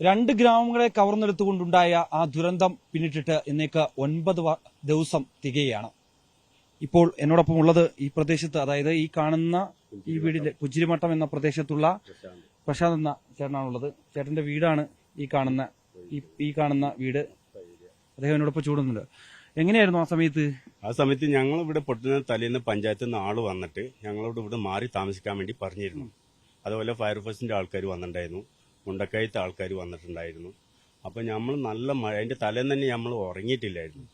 രണ്ട് ഗ്രാമങ്ങളെ കവർന്നെടുത്തുകൊണ്ടുണ്ടായ ആ ദുരന്തം പിന്നിട്ടിട്ട് ഇന്നേക്ക് ഒൻപത് ദിവസം തികയാണ്. ഇപ്പോൾ എന്നോടൊപ്പം ഉള്ളത് ഈ പ്രദേശത്ത് അതായത് ഈ കാണുന്ന ഈ വീടിന്റെ കുജിരിമട്ടം എന്ന പ്രദേശത്തുള്ള പ്രശാന്ത് എന്ന ചേട്ടനാണുള്ളത്. ചേട്ടന്റെ വീടാണ് ഈ കാണുന്ന ഈ കാണുന്ന വീട്. അദ്ദേഹം എന്നോടൊപ്പം ചൂടുന്നുണ്ട്. എങ്ങനെയായിരുന്നു ആ സമയത്ത്? ആ സമയത്ത് ഞങ്ങൾ ഇവിടെ പൊട്ടുന്ന തലേന്ന് പഞ്ചായത്തിൽ നിന്ന് ആൾ വന്നിട്ട് ഞങ്ങളോട് ഇവിടെ മാറി താമസിക്കാൻ വേണ്ടി പറഞ്ഞിരുന്നു. അതുപോലെ ഫയർഫോഴ്സിന്റെ ആൾക്കാർ വന്നിട്ടുണ്ടായിരുന്നു. മുണ്ടക്കയത്തെ ആൾക്കാർ വന്നിട്ടുണ്ടായിരുന്നു. അപ്പോൾ നമ്മൾ നല്ല മഴ അതിന്റെ തലേന്ന് തന്നെ നമ്മൾ ഉറങ്ങിയിട്ടില്ലായിരുന്നു.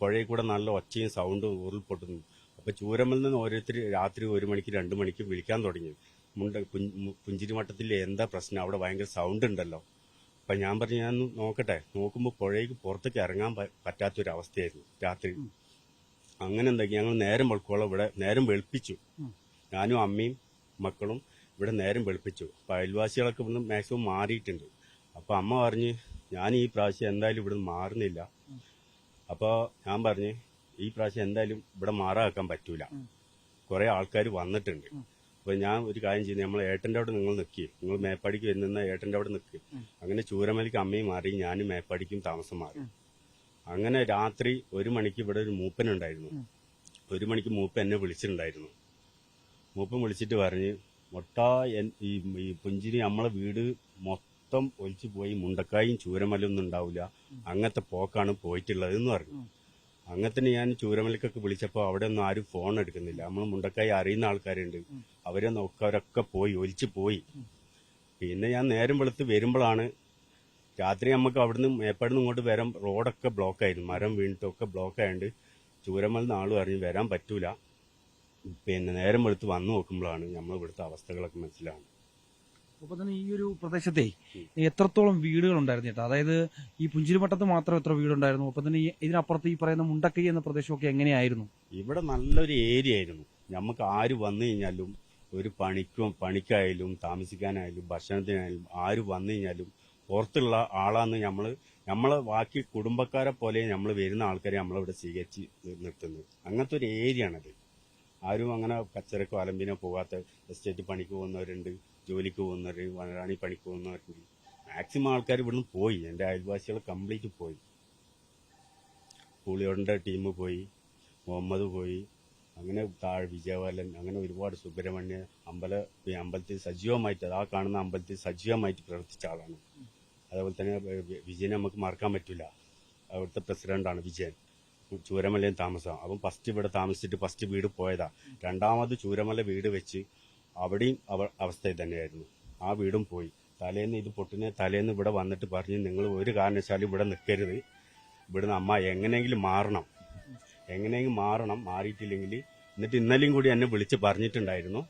പുഴയിൽ കൂടെ നല്ല ഒച്ചയും സൗണ്ടും ഉരുൾപൊട്ടുന്നു. അപ്പോൾ ചൂരമ്മൽ നിന്ന് ഓരോരുത്തർ രാത്രി ഒരു മണിക്ക് രണ്ട് മണിക്ക് വിളിക്കാൻ തുടങ്ങി. മുണ്ട പുഞ്ചിരിമട്ടത്തിൽ എന്താ പ്രശ്നം? അവിടെ ഭയങ്കര സൗണ്ട് ഉണ്ടല്ലോ. അപ്പം ഞാൻ പറഞ്ഞു ഞാൻ നോക്കട്ടെ. നോക്കുമ്പോൾ പുഴയ്ക്ക് പുറത്തേക്ക് ഇറങ്ങാൻ പറ്റാത്തൊരവസ്ഥയായിരുന്നു രാത്രി. അങ്ങനെ എന്താക്കി ഞങ്ങൾ നേരം വെളുക്കോളം ഇവിടെ നേരം വെളുപ്പിച്ചു. ഞാനും അമ്മയും മക്കളും ഇവിടെ നേരം വെളുപ്പിച്ചു. അപ്പോൾ അയൽവാസികളൊക്കെ ഇവിടുന്ന് മാക്സിമം മാറിയിട്ടുണ്ട്. അപ്പോൾ അമ്മ പറഞ്ഞ് ഞാൻ ഈ പ്രാവശ്യം എന്തായാലും ഇവിടുന്ന് മാറുന്നില്ല. അപ്പോൾ ഞാൻ പറഞ്ഞ് ഈ പ്രാവശ്യം എന്തായാലും ഇവിടെ മാറാക്കാൻ പറ്റൂല. കുറേ ആൾക്കാർ വന്നിട്ടുണ്ട്. അപ്പോൾ ഞാൻ ഒരു കാര്യം ചെയ്യുന്നത് നമ്മൾ ഏട്ടന്റെ അവിടെ നിങ്ങൾ നിൽക്കി നിങ്ങൾ മേപ്പാടിക്ക് വരുന്ന ഏട്ടന്റെ അവിടെ നിൽക്കി അങ്ങനെ ചൂരമലിക്ക് അമ്മയും മാറി ഞാനും മേപ്പാടിക്കും താമസം മാറി. അങ്ങനെ രാത്രി ഒരു മണിക്ക് ഇവിടെ ഒരു മൂപ്പനുണ്ടായിരുന്നു ഒരു മണിക്ക് മൂപ്പ എന്നെ വിളിച്ചിട്ടുണ്ടായിരുന്നു. മൂപ്പൻ വിളിച്ചിട്ട് പറഞ്ഞ് മൊട്ട ഈ ഈ പുഞ്ചിരി നമ്മളെ വീട് മൊത്തം ഒലിച്ചു പോയി. മുണ്ടക്കായും ചൂരമലൊന്നും ഉണ്ടാവില്ല. അങ്ങനത്തെ പോക്കാണ് പോയിട്ടുള്ളത് എന്ന് പറഞ്ഞു അങ്ങനെ ഞാൻ ചൂരമലക്കൊക്കെ വിളിച്ചപ്പോൾ അവിടെ ഒന്നും ആരും ഫോൺ എടുക്കുന്നില്ല. നമ്മൾ മുണ്ടക്കായി അറിയുന്ന ആൾക്കാരുണ്ട്. അവരെ നോക്കവരൊക്കെ പോയി ഒലിച്ചു പോയി. പിന്നെ ഞാൻ നേരം വെളുത്ത് വരുമ്പോഴാണ് രാത്രി നമുക്ക് അവിടുന്ന് മേപ്പാടുന്ന് ഇങ്ങോട്ട് വരാൻ റോഡൊക്കെ ബ്ലോക്ക് ആയിരുന്നു. മരം വീണിട്ടൊക്കെ ബ്ലോക്ക് ആയതുകൊണ്ട് ചൂരമൽ നാൾ പറഞ്ഞ് വരാൻ പറ്റൂല. പിന്നെ നേരം വെളുത്ത് വന്നു നോക്കുമ്പോഴാണ് നമ്മൾ ഇവിടുത്തെ അവസ്ഥകളൊക്കെ മനസ്സിലാവുന്നത് അപ്പൊ തന്നെ ഈ ഒരു പ്രദേശത്തെ എത്രത്തോളം വീടുകൾ ഉണ്ടായിരുന്നു ചേട്ടാ? അതായത് ഈ പുഞ്ചിരിമട്ടത്ത് മാത്രം എത്ര വീടുണ്ടായിരുന്നു? അപ്പൊ തന്നെ ഈ- ഇതിനപ്പുറത്ത് ഈ പറയുന്ന മുണ്ടക്കൈ എന്ന പ്രദേശമൊക്കെ എങ്ങനെയായിരുന്നു? ഇവിടെ നല്ലൊരു ഏരിയ ആയിരുന്നു. നമുക്ക് ആര് വന്നു കഴിഞ്ഞാലും ഒരു പണിക്കും പണിക്കായാലും താമസിക്കാനായാലും ഭക്ഷണത്തിനായാലും ആര് വന്നു കഴിഞ്ഞാലും പുറത്തുള്ള ആളാന്ന് ഞമ്മൾ നമ്മളെ ബാക്കി കുടുംബക്കാരെ പോലെ നമ്മൾ വരുന്ന ആൾക്കാരെ നമ്മളിവിടെ സ്വീകരിച്ച് നിർത്തുന്നത്. അങ്ങനത്തെ ഒരു ഏരിയ ആണത് ആരും അങ്ങനെ കച്ചറക്കോ അലമ്പിനോ പോകാത്ത എസ്റ്റേറ്റ് പണിക്ക് പോകുന്നവരുണ്ട് ജോലിക്ക് പോകുന്നവർ വനറാണി പണിക്ക് പോകുന്നവരുണ്ട്. മാക്സിമം ആൾക്കാർ ഇവിടുന്ന് പോയി. എന്റെ അയൽവാസികൾ കംപ്ലീറ്റ് പോയി. പുളിയോടിന്റെ ടീം പോയി മുഹമ്മദ് പോയി അങ്ങനെ താഴെ വിജയവാലൻ അങ്ങനെ ഒരുപാട് സുബ്രഹ്മണ്യ അമ്പല അമ്പലത്തിൽ സജീവമായിട്ട് ആ കാണുന്ന അമ്പലത്തിൽ സജീവമായിട്ട് പ്രവർത്തിച്ച ആളാണ്. അതേപോലെ തന്നെ വിജയനെ നമുക്ക് മറക്കാൻ പറ്റില്ല. അവിടുത്തെ പ്രസിഡന്റാണ് വിജയൻ. ചൂരമലയിൽ താമസം. അപ്പം ഫസ്റ്റ് ഇവിടെ താമസിച്ചിട്ട് ഫസ്റ്റ് വീട് പോയതാ. രണ്ടാമത് ചൂരമല വീട് വെച്ച് അവിടെയും അവ- അവസ്ഥ തന്നെയായിരുന്നു ആ വീടും പോയി. തലേന്ന് ഇത് പൊട്ടിനെ തലേന്ന് ഇവിടെ വന്നിട്ട് പറഞ്ഞ് നിങ്ങൾ ഒരു കാരണവശാലും ഇവിടെ നിൽക്കരുത്. ഇവിടുന്ന് അമ്മ എങ്ങനെയെങ്കിലും മാറണം. എങ്ങനെയെങ്കിലും മാറണം. മാറിയിട്ടില്ലെങ്കിൽ എന്നിട്ട് ഇന്നലെയും കൂടി എന്നെ വിളിച്ച് പറഞ്ഞിട്ടുണ്ടായിരുന്നു.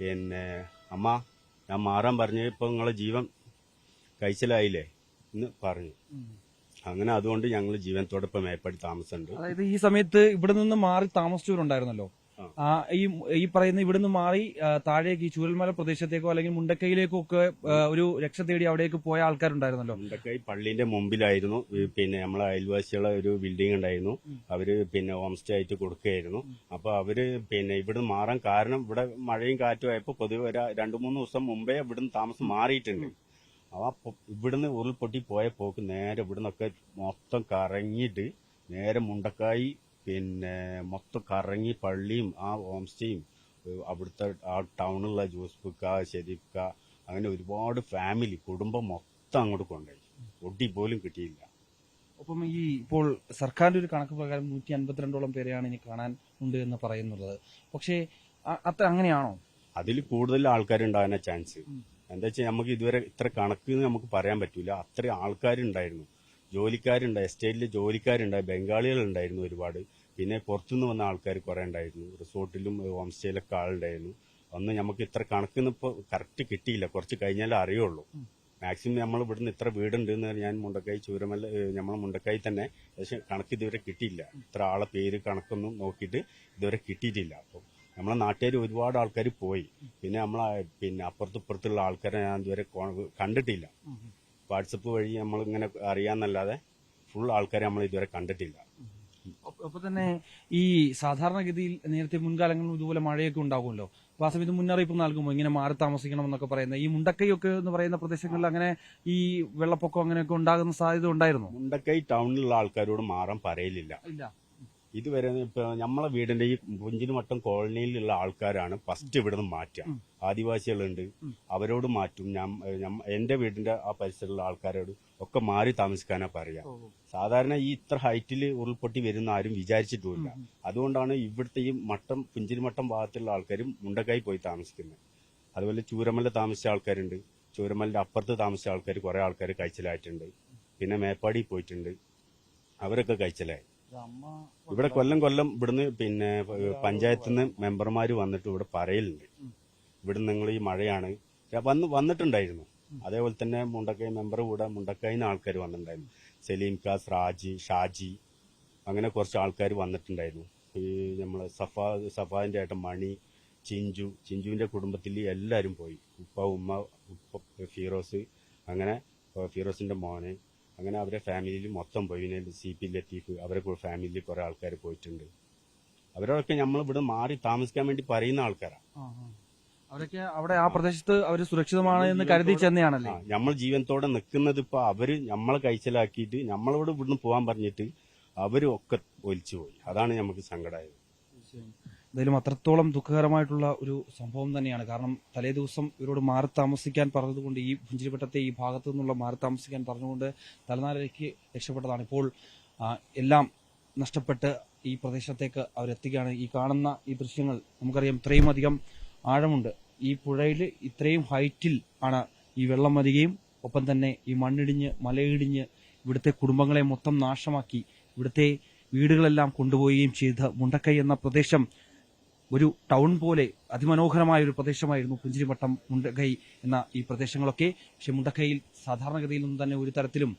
പിന്നെ അമ്മ ഞാൻ മാറാൻ പറഞ്ഞു നിങ്ങളെ ജീവൻ കഴിച്ചലായില്ലേ? എന്ന് പറഞ്ഞു. അങ്ങനെ അതുകൊണ്ട് ഞങ്ങൾ ജീവനത്തോടൊപ്പം മേപ്പാടി താമസമുണ്ട് അതായത് ഈ സമയത്ത് ഇവിടെ നിന്ന് മാറി താമസിച്ചവരുണ്ടായിരുന്നല്ലോ ആ. ഈ ഈ പറയുന്ന ഇവിടെ നിന്ന് മാറി താഴേക്ക് ഈ ചൂരൽമല പ്രദേശത്തേക്കോ അല്ലെങ്കിൽ മുണ്ടക്കൈയിലേക്കോ ഒക്കെ ഒരു രക്ഷ തേടി അവിടേക്ക് പോയ ആൾക്കാരുണ്ടായിരുന്നല്ലോ? മുണ്ടക്കൈ പള്ളിന്റെ മുമ്പിലായിരുന്നു. പിന്നെ നമ്മളെ അയൽവാസികളെ ഒരു ബിൽഡിംഗ് ഉണ്ടായിരുന്നു. അവർ പിന്നെ ഹോം സ്റ്റേ ആയിട്ട് കൊടുക്കുകയായിരുന്നു. അപ്പൊ അവർ പിന്നെ ഇവിടുന്ന് മാറാൻ കാരണം ഇവിടെ മഴയും കാറ്റും ആയപ്പോ പൊതുവെ രണ്ടു മൂന്ന് ദിവസം മുമ്പേ ഇവിടുന്ന് താമസം മാറിയിട്ടുണ്ട്. ആ ഇവിടുന്ന് ഉരുൾപൊട്ടി പോയ പോക്ക് നേരെ ഇവിടുന്നൊക്കെ മൊത്തം കറങ്ങിയിട്ട് നേരെ മുണ്ടക്കായി പിന്നെ മൊത്തം കറങ്ങി പള്ളിയും ആ ഹോം സ്റ്റേയും അവിടുത്തെ ആ ടൗണിലുള്ള ജോസ്ബുക്ക ശരിക്ക അങ്ങനെ ഒരുപാട് ഫാമിലി കുടുംബം മൊത്തം അങ്ങോട്ട് കൊണ്ടുപോയി. ഒട്ടി പോലും കിട്ടിയില്ല. അപ്പം ഈ ഇപ്പോൾ സർക്കാരിന്റെ ഒരു കണക്ക് പ്രകാരം നൂറ്റി അൻപത്തിരണ്ടോളം പേരെയാണ് ഇനി കാണാൻ ഉണ്ട് എന്ന് പറയുന്നത് പക്ഷേ അത്ര അങ്ങനെയാണോ? അതിൽ കൂടുതൽ ആൾക്കാരുണ്ടാകാനാ ചാൻസ് എന്താ വെച്ചാൽ നമുക്ക് ഇതുവരെ ഇത്ര കണക്ക് എന്ന് നമുക്ക് പറയാൻ പറ്റൂല. അത്ര ആൾക്കാരുണ്ടായിരുന്നു. ജോലിക്കാരുണ്ടായി എസ്റ്റേറ്റിൽ ജോലിക്കാരുണ്ടായി ബംഗാളികളുണ്ടായിരുന്നു ഒരുപാട്. പിന്നെ പുറത്തുനിന്ന് വന്ന ആൾക്കാർ കുറേ ഉണ്ടായിരുന്നു. റിസോർട്ടിലും ഹോം സ്റ്റേയിലൊക്കെ ആളുണ്ടായിരുന്നു. അന്ന് നമുക്ക് ഇത്ര കണക്കൊന്നും ഇപ്പോൾ കറക്റ്റ് കിട്ടിയില്ല. കുറച്ച് കഴിഞ്ഞാലേ അറിയുള്ളൂ. മാക്സിമം നമ്മൾ ഇവിടുന്ന് ഇത്ര വീടുണ്ട് എന്ന് ഞാൻ മുണ്ടക്കായി ചൂരമല്ല നമ്മൾ മുണ്ടക്കായി തന്നെ പക്ഷെ കണക്ക് ഇതുവരെ കിട്ടിയില്ല. ഇത്ര ആളെ പേര് കണക്കൊന്നും നോക്കിയിട്ട് ഇതുവരെ കിട്ടിയിട്ടില്ല. അപ്പോൾ നമ്മളെ നാട്ടുകാർ ഒരുപാട് ആൾക്കാർ പോയി. പിന്നെ നമ്മളെ പിന്നെ അപ്പുറത്തും ഇപ്പുറത്തുള്ള ആൾക്കാരെ ഞാൻ ഇതുവരെ കണ്ടിട്ടില്ല. വാട്സപ്പ് വഴി നമ്മൾ ഇങ്ങനെ അറിയാന്നല്ലാതെ ഫുൾ ആൾക്കാരെ നമ്മൾ ഇതുവരെ കണ്ടിട്ടില്ല. അപ്പൊ തന്നെ ഈ സാധാരണഗതിയിൽ നേരത്തെ മുൻകാലങ്ങളിൽ ഇതുപോലെ മഴയൊക്കെ ഉണ്ടാകുമല്ലോ. അപ്പൊ ആ സമയത്ത് മുന്നറിയിപ്പ് നൽകുമ്പോൾ ഇങ്ങനെ മാറി താമസിക്കണം എന്നൊക്കെ പറയുന്നത് ഈ മുണ്ടക്കൈയൊക്കെ എന്ന് പറയുന്ന പ്രദേശങ്ങളിൽ അങ്ങനെ ഈ വെള്ളപ്പൊക്കം അങ്ങനെയൊക്കെ ഉണ്ടാകുന്ന സാധ്യത ഉണ്ടായിരുന്നു? മുണ്ടക്കൈ ടൗണിലുള്ള ആൾക്കാരോട് മാറാൻ പറയലില്ല. ഇല്ല. ഇതുവരെ ഇപ്പൊ നമ്മളെ വീടിന്റെ ഈ പുഞ്ചിനുമട്ടം കോളനിയിലുള്ള ആൾക്കാരാണ് ഫസ്റ്റ് ഇവിടുന്ന് മാറ്റുക ആദിവാസികളുണ്ട്. അവരോട് മാറ്റും. എന്റെ വീടിന്റെ ആ പരിസരമുള്ള ആൾക്കാരോട് ഒക്കെ മാറി താമസിക്കാനാ പറയാ. സാധാരണ ഈ ഇത്ര ഹൈറ്റിൽ ഉരുൾപൊട്ടി വരുന്ന ആരും വിചാരിച്ചിട്ടുമില്ല. അതുകൊണ്ടാണ് ഇവിടുത്തെ ഈ മട്ടം പുഞ്ചിരിമട്ടം ഭാഗത്തുള്ള ആൾക്കാരും മുണ്ടക്കായി പോയി താമസിക്കുന്നത് അതുപോലെ ചൂരമല താമസിച്ച ആൾക്കാരുണ്ട്. ചൂരമലിന്റെ അപ്പുറത്ത് താമസിച്ച ആൾക്കാർ കുറെ ആൾക്കാർ കഴിച്ചിലായിട്ടുണ്ട് പിന്നെ മേപ്പാടി പോയിട്ടുണ്ട്. അവരൊക്കെ കഴിച്ചിലായി ഇവിടെ കൊല്ലം കൊല്ലം ഇവിടുന്ന് പിന്നെ പഞ്ചായത്തിൽ നിന്ന് മെമ്പർമാർ വന്നിട്ട് ഇവിടെ പറയലുണ്ട്. ഇവിടെ നിങ്ങൾ ഈ മഴയാണ് വന്ന് വന്നിട്ടുണ്ടായിരുന്നു. അതേപോലെ തന്നെ മുണ്ടക്കൈ മെമ്പർ കൂടെ മുണ്ടക്കൈന്ന് ആൾക്കാർ വന്നിട്ടുണ്ടായിരുന്നു. സലീം കാസ് റാജി ഷാജി അങ്ങനെ കുറച്ച് ആൾക്കാർ വന്നിട്ടുണ്ടായിരുന്നു. ഈ നമ്മളെ സഫാ സഫാന്റെ ഏട്ടൻ മണി ചിഞ്ചു ചിഞ്ചുവിന്റെ കുടുംബത്തിൽ എല്ലാവരും പോയി. ഉപ്പ ഉമ്മ ഉപ്പ ഫീറോസ് അങ്ങനെ ഫീറോസിന്റെ മോനെ അങ്ങനെ അവരെ ഫാമിലിയിൽ മൊത്തം പോയി. പിന്നെ സി പി ലത്തീഫ് അവരെ ഫാമിലിയിൽ കുറെ ആൾക്കാർ പോയിട്ടുണ്ട്. അവരൊക്കെ നമ്മൾ ഇവിടെ മാറി താമസിക്കാൻ വേണ്ടി പറയുന്ന ആൾക്കാരാണ് അവരൊക്കെ അവിടെ ആ പ്രദേശത്ത് അവർ സുരക്ഷിതമാണ് എന്ന് കരുതി ചെന്നയാണല്ലേ? നമ്മൾ ജീവനത്തോടെ നിൽക്കുന്നത് ഇപ്പൊ അവർ നമ്മളെ കഴിച്ചലാക്കിയിട്ട് നമ്മളോട് ഇവിടുന്ന് പോകാൻ പറഞ്ഞിട്ട് അവരും ഒക്കെ ഒലിച്ചു പോയി. അതാണ് നമുക്ക് സങ്കടമായത് എന്തായാലും അത്രത്തോളം ദുഃഖകരമായിട്ടുള്ള ഒരു സംഭവം തന്നെയാണ്. കാരണം തലേ ദിവസം ഇവരോട് മാറി താമസിക്കാൻ പറഞ്ഞതുകൊണ്ട് ഈ പുഞ്ചിരിപ്പട്ടത്തെ ഈ ഭാഗത്തു നിന്നുള്ള മാറി താമസിക്കാൻ പറഞ്ഞുകൊണ്ട് തലനാരിലേക്ക് രക്ഷപ്പെട്ടതാണ്. ഇപ്പോൾ എല്ലാം നഷ്ടപ്പെട്ട് ഈ പ്രദേശത്തേക്ക് അവരെത്തുകയാണ് ഈ കാണുന്ന ഈ ദൃശ്യങ്ങൾ നമുക്കറിയാം ഇത്രയും അധികം ആഴമുണ്ട്. ഈ പുഴയിൽ ഇത്രയും ഹൈറ്റിൽ ആണ് ഈ വെള്ളം വരികയും ഒപ്പം തന്നെ ഈ മണ്ണിടിഞ്ഞ് മലയിടിഞ്ഞ് ഇവിടുത്തെ കുടുംബങ്ങളെ മൊത്തം നാശമാക്കി ഇവിടുത്തെ വീടുകളെല്ലാം കൊണ്ടുപോവുകയും ചെയ്ത മുണ്ടക്കൈ എന്ന പ്രദേശം ഒരു ടൗൺ പോലെ അതിമനോഹരമായ ഒരു പ്രദേശമായിരുന്നു പുഞ്ചിരിവട്ടം മുണ്ടകൈ എന്ന ഈ പ്രദേശങ്ങളൊക്കെ. പക്ഷെ മുണ്ടക്കൈയിൽ സാധാരണഗതിയിൽ നിന്നും തന്നെ ഒരു തരത്തിലും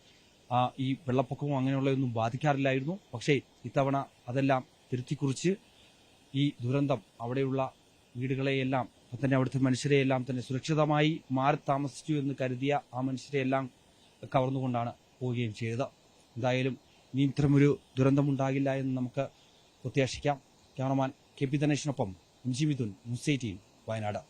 ഈ വെള്ളപ്പൊക്കവും അങ്ങനെയുള്ളതൊന്നും ബാധിക്കാറില്ലായിരുന്നു. പക്ഷേ ഇത്തവണ അതെല്ലാം തിരുത്തിക്കുറിച്ച് ഈ ദുരന്തം അവിടെയുള്ള വീടുകളെയെല്ലാം അപ്പം തന്നെ അവിടുത്തെ മനുഷ്യരെയെല്ലാം തന്നെ സുരക്ഷിതമായി മാറി താമസിച്ചു എന്ന് കരുതിയ ആ മനുഷ്യരെയെല്ലാം കവർന്നുകൊണ്ടാണ് പോവുകയും ചെയ്തത്. എന്തായാലും ഇനി ഇത്തരമൊരു ദുരന്തമുണ്ടാകില്ല എന്ന് നമുക്ക് പ്രത്യാശിക്കാം. Cameraman K P ധനേഷിനൊപ്പം M G Mithun news Wayanad